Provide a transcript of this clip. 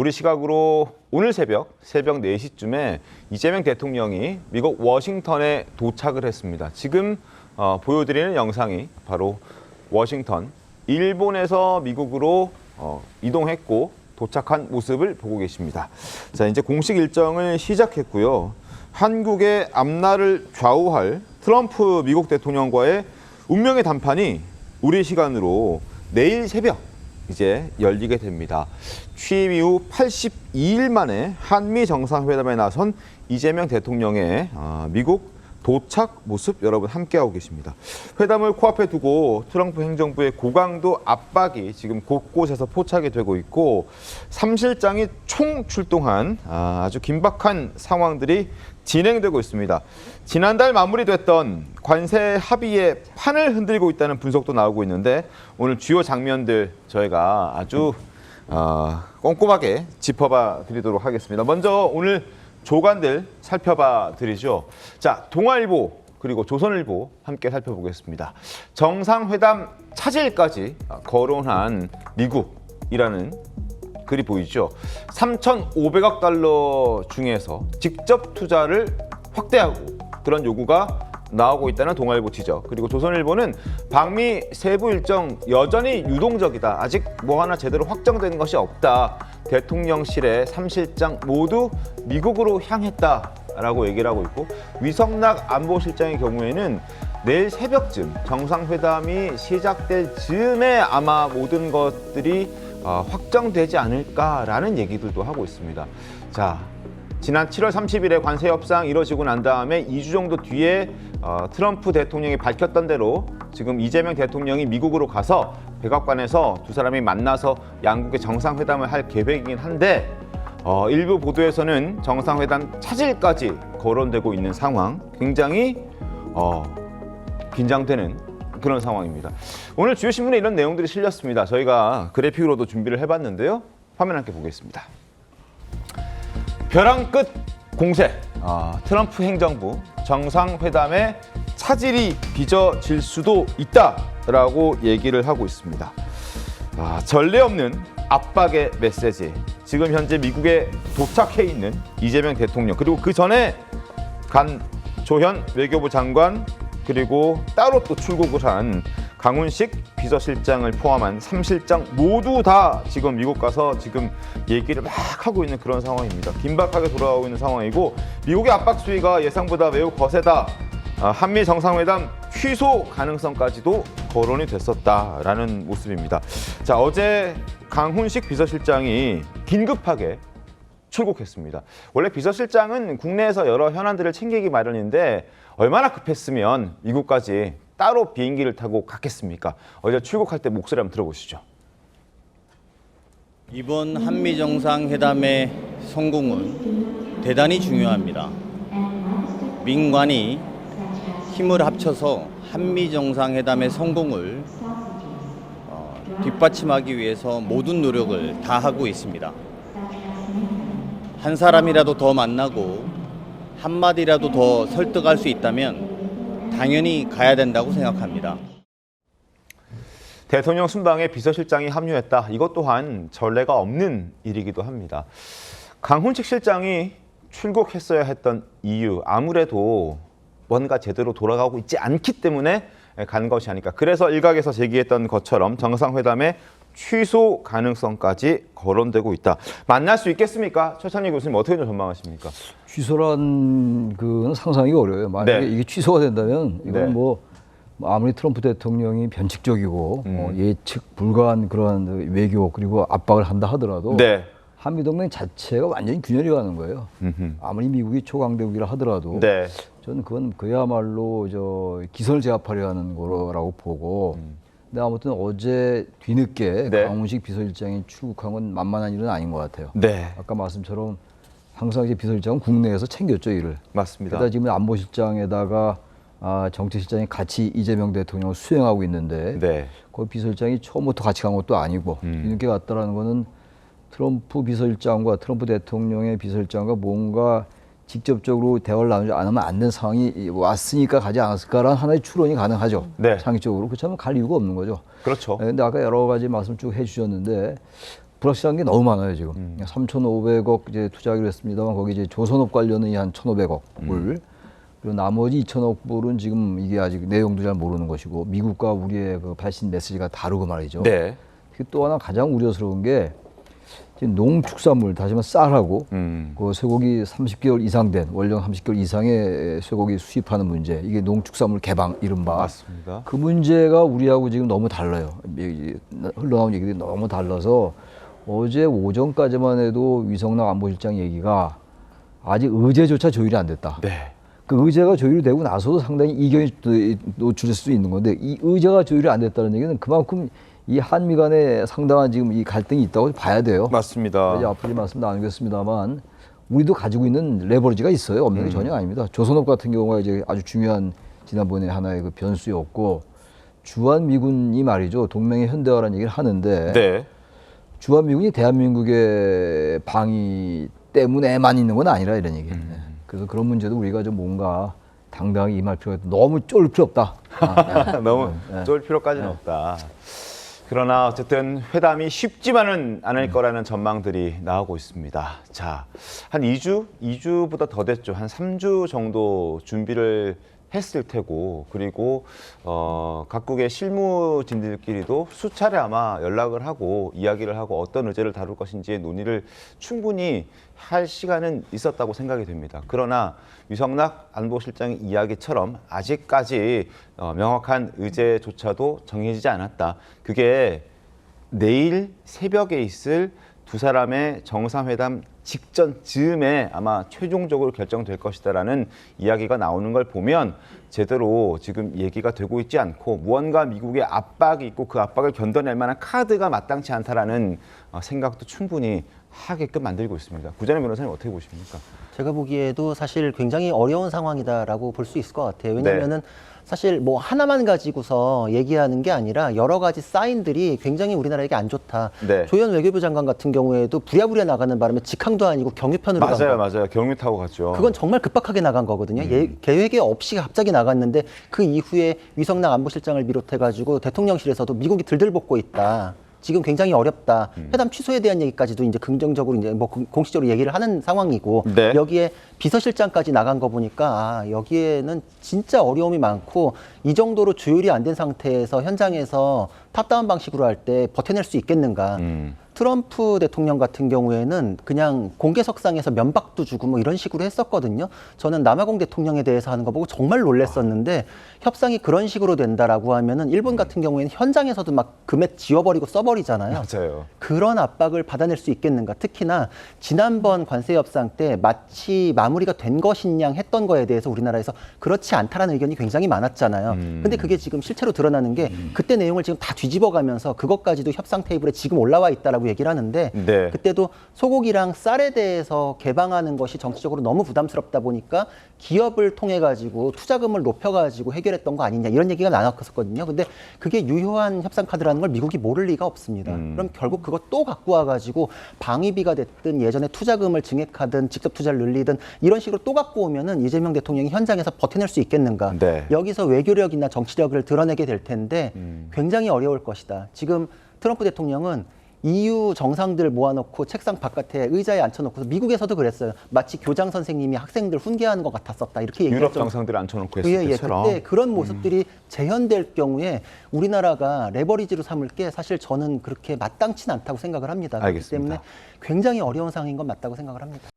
우리 시각으로 오늘 새벽 새벽 4시쯤에 이재명 대통령이 미국 워싱턴에 도착을 했습니다. 지금 어, 보여드리는 영상이 바로 워싱턴, 일본에서 미국으로 어, 이동했고 도착한 모습을 보고 계십니다. 자, 이제 공식 일정을 시작했고요. 한국의 앞날을 좌우할 트럼프 미국 대통령과의 운명의 담판이 우리 시간으로 내일 새벽 이제 열리게 됩니다. 취임 이후 82일 만에 한미 정상회담에 나선 이재명 대통령의 아, 미국 도착 모습 여러분 함께하고 계십니다. 회담을 코앞에 두고 트럼프 행정부의 고강도 압박이 지금 곳곳에서 포착이 되고 있고 삼실장이 총 출동한 아, 아주 긴박한 상황들이 진행되고 있습니다. 지난달 마무리됐던 관세 합의의 판을 흔들고 있다는 분석도 나오고 있는데 오늘 주요 장면들 저희가 아주 어, 꼼꼼하게 짚어봐 드리도록 하겠습니다. 먼저 오늘 조간들 살펴봐 드리죠. 자, 동아일보 그리고 조선일보 함께 살펴보겠습니다. 정상회담 차질까지 거론한 미국이라는 글이 보이죠. 3,500억 달러 중에서 직접 투자를 확대하고 그런 요구가 나오고 있다는 동아일보 지적. 그리고 조선일보는 방미 세부 일정 여전히 유동적이다. 아직 뭐 하나 제대로 확정된 것이 없다. 대통령실의 삼실장 모두 미국으로 향했다 라고 얘기를 하고 있고 위성락 안보실장의 경우에는 내일 새벽쯤 정상회담이 시작될 즈음에 아마 모든 것들이 어, 확정되지 않을까라는 얘기들도 하고 있습니다. 자, 지난 7월 30일에 관세 협상 이뤄지고 난 다음에 2주 정도 뒤에 어, 트럼프 대통령이 밝혔던 대로 지금 이재명 대통령이 미국으로 가서 백악관에서 두 사람이 만나서 양국의 정상회담을 할 계획이긴 한데 어, 일부 보도에서는 정상회담 차질까지 거론되고 있는 상황 굉장히 어, 긴장되는 그런 상황입니다. 오늘 주요 신문에 이런 내용들이 실렸습니다. 저희가 그래픽으로도 준비를 해봤는데요. 화면 함께 보겠습니다. 벼랑 끝 공세. 아, 트럼프 행정부 정상회담에 차질이 빚어질 수도 있다라고 얘기를 하고 있습니다. 아, 전례 없는 압박의 메시지. 지금 현재 미국에 도착해 있는 이재명 대통령 그리고 그 전에 간 조현 외교부 장관 그리고 따로 또 출국을 한 강훈식 비서실장을 포함한 삼실장 모두 다 지금 미국 가서 지금 얘기를 막 하고 있는 그런 상황입니다. 긴박하게 돌아가고 있는 상황이고 미국의 압박 수위가 예상보다 매우 거세다. 아, 한미 정상회담 취소 가능성까지도 거론이 됐었다라는 모습입니다. 자 어제 강훈식 비서실장이 긴급하게 출국했습니다. 원래 비서실장은 국내에서 여러 현안들을 챙기기 마련인데 얼마나 급했으면 미국까지 따로 비행기를 타고 갔겠습니까? 어제 출국할 때 목소리 한번 들어보시죠. 이번 한미 정상회담의 성공은 대단히 중요합니다. 민관이 힘을 합쳐서 한미 정상회담의 성공을 어, 뒷받침하기 위해서 모든 노력을 다 하고 있습니다. 한 사람이라도 더 만나고 한마디라도 더 설득할 수 있다면 당연히 가야 된다고 생각합니다. 대통령 순방에 비서실장이 합류했다. 이것 또한 전례가 없는 일이기도 합니다. 강훈식 실장이 출국했어야 했던 이유 아무래도 뭔가 제대로 돌아가고 있지 않기 때문에 간 것이 아닐까. 그래서 일각에서 제기했던 것처럼 정상회담의 취소 가능성까지 거론되고 있다. 만날 수 있겠습니까? 최찬희 교수님 어떻게 좀 전망하십니까? 취소란 그 상상이 어려워요. 만약에 네. 이게 취소가 된다면 이건 네. 뭐 아무리 트럼프 대통령이 변칙적이고 음. 어, 예측 불가한 그런 외교 그리고 압박을 한다 하더라도 네. 한미 동맹 자체가 완전히 균열이 가는 거예요. 음흠. 아무리 미국이 초강대국이라 하더라도 네. 저는 그건 그야말로 저 기선을 제압하려 하는 거라고 보고 근데 아무튼 어제 뒤늦게 음. 네. 강훈식 비서실장이 출국한 건 만만한 일은 아닌 것 같아요. 네. 아까 말씀처럼 항상 이제 비서실장은 국내에서 챙겼죠 일을. 맞습니다. 게다가 지금 안보실장에다가 아, 정책실장이 같이 이재명 대통령을 수행하고 있는데 네. 거기 비서실장이 처음부터 같이 간 것도 아니고 음. 뒤늦게 갔다라는 거는 트럼프 비서실장과 트럼프 대통령의 비서실장과 뭔가 직접적으로 대화를 나누지 않으면 안 되는 상황이 왔으니까 가지 않았을까라는 하나의 추론이 가능하죠. 네. 상식적으로. 그렇다면 갈 이유가 없는 거죠. 그렇죠. 네, 근데 아까 여러 가지 말씀 쭉 해주셨는데 불확실한 게 너무 많아요 지금. 음. 3,500억 이제 투자하기로 했습니다만 거기 이제 조선업 관련은 한 1,500억 불. 음. 그리고 나머지 2천억 불은 지금 이게 아직 내용도 잘 모르는 것이고 미국과 우리의 그 발신 메시지가 다르고 말이죠. 네. 또 하나 가장 우려스러운 게 농축산물 다시 말해 쌀하고 음. 그 쇠고기 30개월 이상 된 원령 30개월 이상의 쇠고기 수입하는 문제 이게 농축산물 개방 이른바 맞습니다. 그 문제가 우리하고 지금 너무 달라요. 흘러나온 얘기들이 너무 달라서 어제 오전까지만 해도 위성락 안보실장 얘기가 아직 의제조차 조율이 안 됐다. 네. 그 의제가 조율이 되고 나서도 상당히 이견이 또 노출될 수 있는 건데 이 의제가 조율이 안 됐다는 얘기는 그만큼 이 한미 간에 상당한 지금 이 갈등이 있다고 봐야 돼요. 맞습니다. 앞으로 말씀 나누겠습니다만 우리도 가지고 있는 레버리지가 있어요. 없는 게 전혀 아닙니다. 조선업 같은 경우가 이제 아주 중요한 지난번에 하나의 그 변수였고 주한 미군이 말이죠 동맹의 현대화라는 얘기를 하는데 네. 주한 미군이 대한민국의 방위 때문에만 있는 건 아니라 이런 얘기예요. 네. 그래서 그런 문제도 우리가 좀 뭔가 당당히 임할 필요가 있다. 너무 쫄 필요 없다. 아, 너무 네. 쫄 필요까지는 없다. 그러나 어쨌든 회담이 쉽지만은 않을 거라는 전망들이 나오고 있습니다. 자, 한 2주, 2주보다 더 됐죠. 한 3주 정도 준비를 했을 테고 그리고 어, 각국의 실무진들끼리도 수차례 아마 연락을 하고 이야기를 하고 어떤 의제를 다룰 것인지의 논의를 충분히 할 시간은 있었다고 생각이 됩니다. 그러나 유성락 안보실장의 이야기처럼 아직까지 어, 명확한 의제조차도 정해지지 않았다. 그게 내일 새벽에 있을 두 사람의 정상회담 직전 즈음에 아마 최종적으로 결정될 것이다라는 이야기가 나오는 걸 보면 제대로 지금 얘기가 되고 있지 않고 무언가 미국의 압박이 있고 그 압박을 견뎌낼 만한 카드가 마땅치 않다라는 어, 생각도 충분히 하게끔 만들고 있습니다. 구자현 변호사님 어떻게 보십니까? 제가 보기에도 사실 굉장히 어려운 상황이다라고 볼 수 있을 것 같아요. 네. 왜냐면은 사실 뭐 하나만 가지고서 얘기하는 게 아니라 여러 가지 사인들이 굉장히 우리나라에게 안 좋다. 네. 조현 외교부 장관 같은 경우에도 부랴부랴 나가는 바람에 직항도 아니고 경유편으로 간 맞아요, 거. 맞아요. 경유 타고 갔죠. 그건 정말 급박하게 나간 거거든요. 예, 계획에 없이 갑자기 나갔는데 그 이후에 위성락 안보실장을 비롯해 가지고 대통령실에서도 미국이 들들 볶고 있다. 지금 굉장히 어렵다. 회담 취소에 대한 얘기까지도 이제 긍정적으로 이제 뭐 공- 공식적으로 얘기를 하는 상황이고 네. 여기에 비서실장까지 나간 거 보니까 아, 여기에는 진짜 어려움이 많고 이 정도로 조율이 안 된 상태에서 현장에서 탑다운 방식으로 할 때 버텨낼 수 있겠는가. 음. 트럼프 대통령 같은 경우에는 그냥 공개석상에서 면박도 주고 뭐 이런 식으로 했었거든요. 저는 남아공 대통령에 대해서 하는 거 보고 정말 놀랐었는데 협상이 그런 식으로 된다라고 하면은 일본 같은 경우에는 현장에서도 막 금액 지워버리고 써버리잖아요. 맞아요. 그런 압박을 받아낼 수 있겠는가. 특히나 지난번 관세 협상 때 마치 마무리가 된 것인 양 했던 거에 대해서 우리나라에서 그렇지 않다라는 의견이 굉장히 많았잖아요. 음. 근데 그게 지금 실체로 드러나는 게 그때 내용을 지금 다 뒤집어가면서 그것까지도 협상 테이블에 지금 올라와 있다라고 얘기를 하는데 네. 그때도 소고기랑 쌀에 대해서 개방하는 것이 정치적으로 너무 부담스럽다 보니까 기업을 통해 가지고 투자금을 높여 가지고 해결했던 거 아니냐 이런 얘기가 나왔었거든요. 근데 그게 유효한 협상 카드라는 걸 미국이 모를 리가 없습니다. 음. 그럼 결국 그것 또 갖고 와 가지고 방위비가 됐든 예전에 투자금을 증액하든 직접 투자를 늘리든 이런 식으로 또 갖고 오면은 이재명 대통령이 현장에서 버텨낼 수 있겠는가? 네. 여기서 외교력이나 정치력을 드러내게 될 텐데 음. 굉장히 어려울 것이다. 지금 트럼프 대통령은 EU 정상들 모아놓고 책상 바깥에 의자에 앉혀놓고 미국에서도 그랬어요. 마치 교장 선생님이 학생들 훈계하는 것 같았었다 이렇게 유럽 얘기했죠. 정상들 앉혀놓고 했을 예, 예. 때처럼. 음. 그때 그런 모습들이 재현될 경우에 우리나라가 레버리지로 삼을 게 사실 저는 그렇게 마땅치는 않다고 생각을 합니다. 그렇기 알겠습니다. 때문에 굉장히 어려운 상황인 건 맞다고 생각을 합니다.